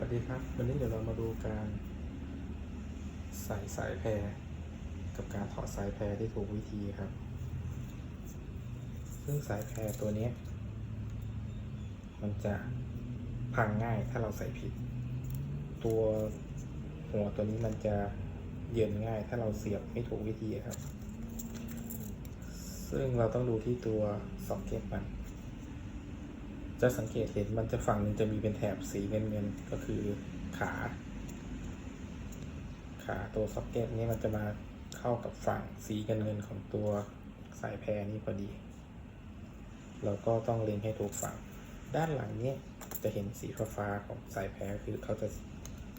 สวัสดีครับ วันนี้เดี๋ยวเรามาดูการใส่สายแพร กับการถอดสายแพรที่ถูกวิธีครับ ซึ่งสายแพรตัวนี้ มันจะพังง่ายถ้าเราใส่ผิด ตัวหัวตัวนี้มันจะเย็นง่ายถ้าเราเสียบไม่ถูกวิธีครับ ซึ่งเราต้องดูที่ตัวซ็อกเก็ตมัน จะสังเกตเห็นมันจะฝั่งหนึงจะมีเป็นแถบสีเงินเงินๆก็คือขา ขาตัวซ็อกเก็ตนี้มันจะมาเข้ากับฝั่งสีเงินเงินๆของตัวสายแพรนี้พอดี เราก็ต้องเล็งให้ถูกฝั่ง ด้านหลังเนี้จะเห็นสีฟ้าๆของสายแพรคือเขาจะ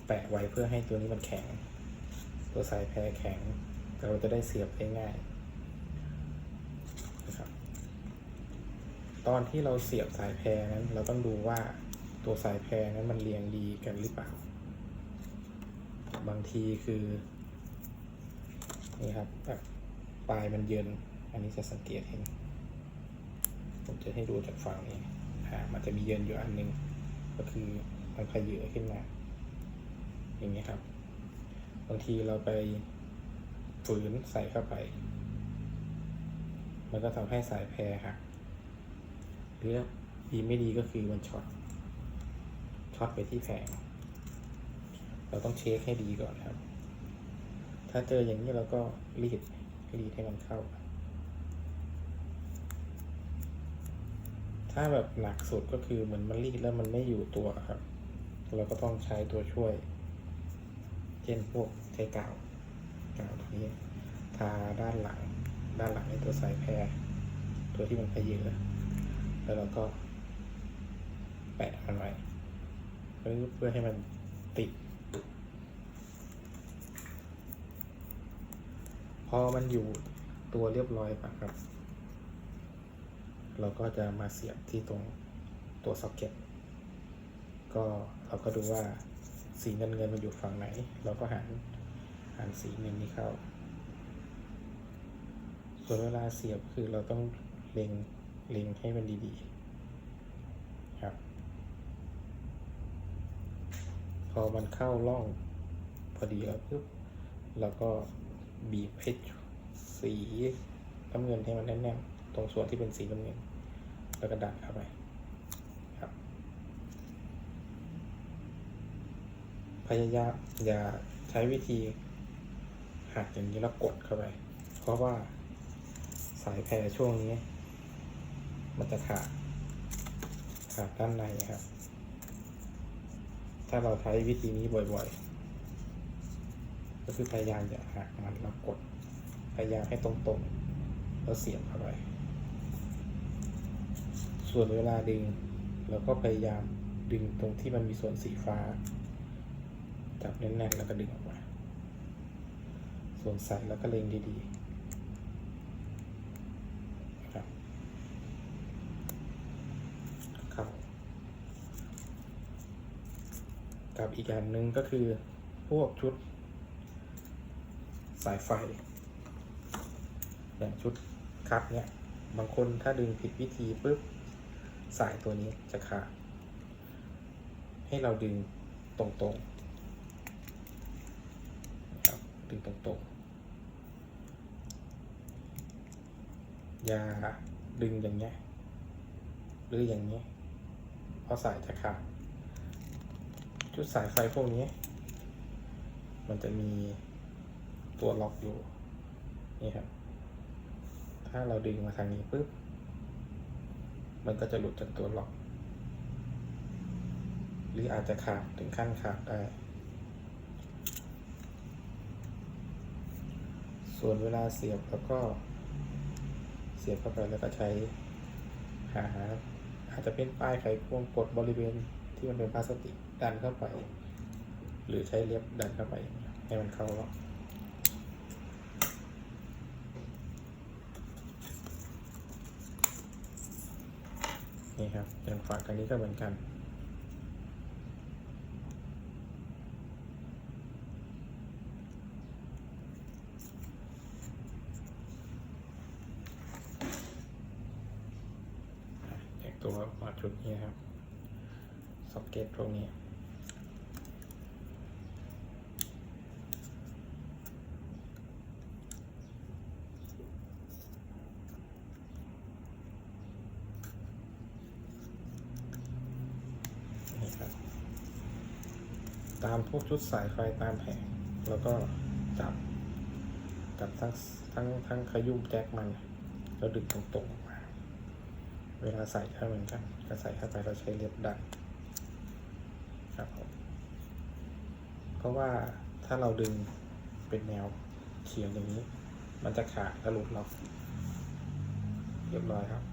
แปะไว้เพื่อให้ตัวนี้มันแข็ง ตัวสายแพรแข็งเราจะได้เสียบได้ง่ายนะครับ ตอนที่เราเสียบสายแพรนั้น เราต้องดูว่าตัวสายแพรนั้นมันเรียงดีกันหรือเปล่า บางทีคือนี่ครับแบบปลายมันเยิน อันนี้จะสังเกตเห็น ผมจะให้ดูจากฝั่งนี้อ่ามันจะมีเยินอยู่อันหนึง ก็คือมันขยือขึ้นมา อย่างนี้ครับ บางทีเราไปฝืนใส่เข้าไป มันก็ทำให้สายแพรหัก หรือดีไม่ดีก็คือมันช็อตช็อตไปที่แผงเราต้องเช็คให้ดีก่อนครับ ถ้าเจออย่างนี้เราก็รีดรีดให้มันเข้า ถ้าแบบหนักสุดก็คือเหมือนมันรีดแล้วมันไม่อยู่ตัวครับ เราก็ต้องใช้ตัวช่วย เช่นพวกใช้กาวกาวตัวนี้ทาด้านหลัง ด้านหลังในตัวสายแพรตัวที่มันขยือ แล้วเราก็แปะมันไว้เพื่อเพื่อให้มันติด พอมันอยู่ตัวเรียบร้อยปะครับ เราก็จะมาเสียบที่ตรงตัวซ็อกเก็ต ก็เราก็ดูว่าสีเงินเงินมันอยู่ฝั่งไหน เราก็หันหันสีเงินนี้เข้า ส่วนเวลาเสียบคือเราต้องเล็ง เล็งให้มันดีๆครับ พอมันเข้าร่องพอดีแล้วปุ๊บเราก็บีบให้สีน้ำเงินให้มันแน่นๆ ตรงส่วนที่เป็นสีน้ำเงิน แล้วก็ดันเข้าไปครับ พยายามอย่าใช้วิธีหักอย่างนี้แล้วกดเข้าไป เพราะว่าสายแพรช่วงนี้ มันจะขาดขาดด้านในครับ ถ้าเราใช้วิธีนี้บ่อยๆ ก็คือพยายามอย่าหักมันแล้วกด พยายามให้ตรงๆแล้วเสียบเข้าไป ส่วนเวลาดึงเราก็พยายามดึงตรงที่มันมีส่วนสีฟ้า จับแน่นๆแล้วก็ดึงออกมา ส่วนใส่แล้วก็เล็งดีๆนะครับเข้า กับอีกอย่างหนึ่งก็คือพวกชุดสายไฟ อย่างชุดคัดเนี่ย บางคนถ้าดึงผิดวิธีปุ๊บสายตัวนี้จะขาด ให้เราดึงตรงๆครับดึงตรงๆ อย่าดึงอย่างเงี้ย หรืออย่างเงี้ยเพราะสายจะขาด ชุดสายไฟพวกนี้ มันจะมีตัวล็อกอยู่ นี่ครับ ถ้าเราดึงมาทางนี้ปุ๊บ มันก็จะหลุดจากตัวล็อก หรืออาจจะขาดถึงขั้นขาดได้ ส่วนเวลาเสียบแล้วก็เสียบเข้าไปแล้วก็ใช้หาอาจจะเป็นป้ายไขควงกดบริเวณ ที่มันเป็นพลาสติกดันเข้าไป หรือใช้เล็บดันเข้าไป ให้มันเข้าล็อกนี่ครับอย่างฝากทางนี้ก็เหมือนกันอย่างตัวมาชุดนี้ครับ สังเกตตรงนี้ ตามพวกชุดสายไฟตามแผงแล้วก็จับจับทั้งทั้งทั้งขยุ้มแจ็คมันแล้วดึงตรงๆออกมา เวลาใส่ก็เหมือนกันจะใส่เข้าไปเราใช้เล็บดัน ครับผมเพราะว่าถ้าเราดึงเป็นแนวเขียวอย่างนี้ มันจะขาดและหลุดล็อกเรียบร้อยครับ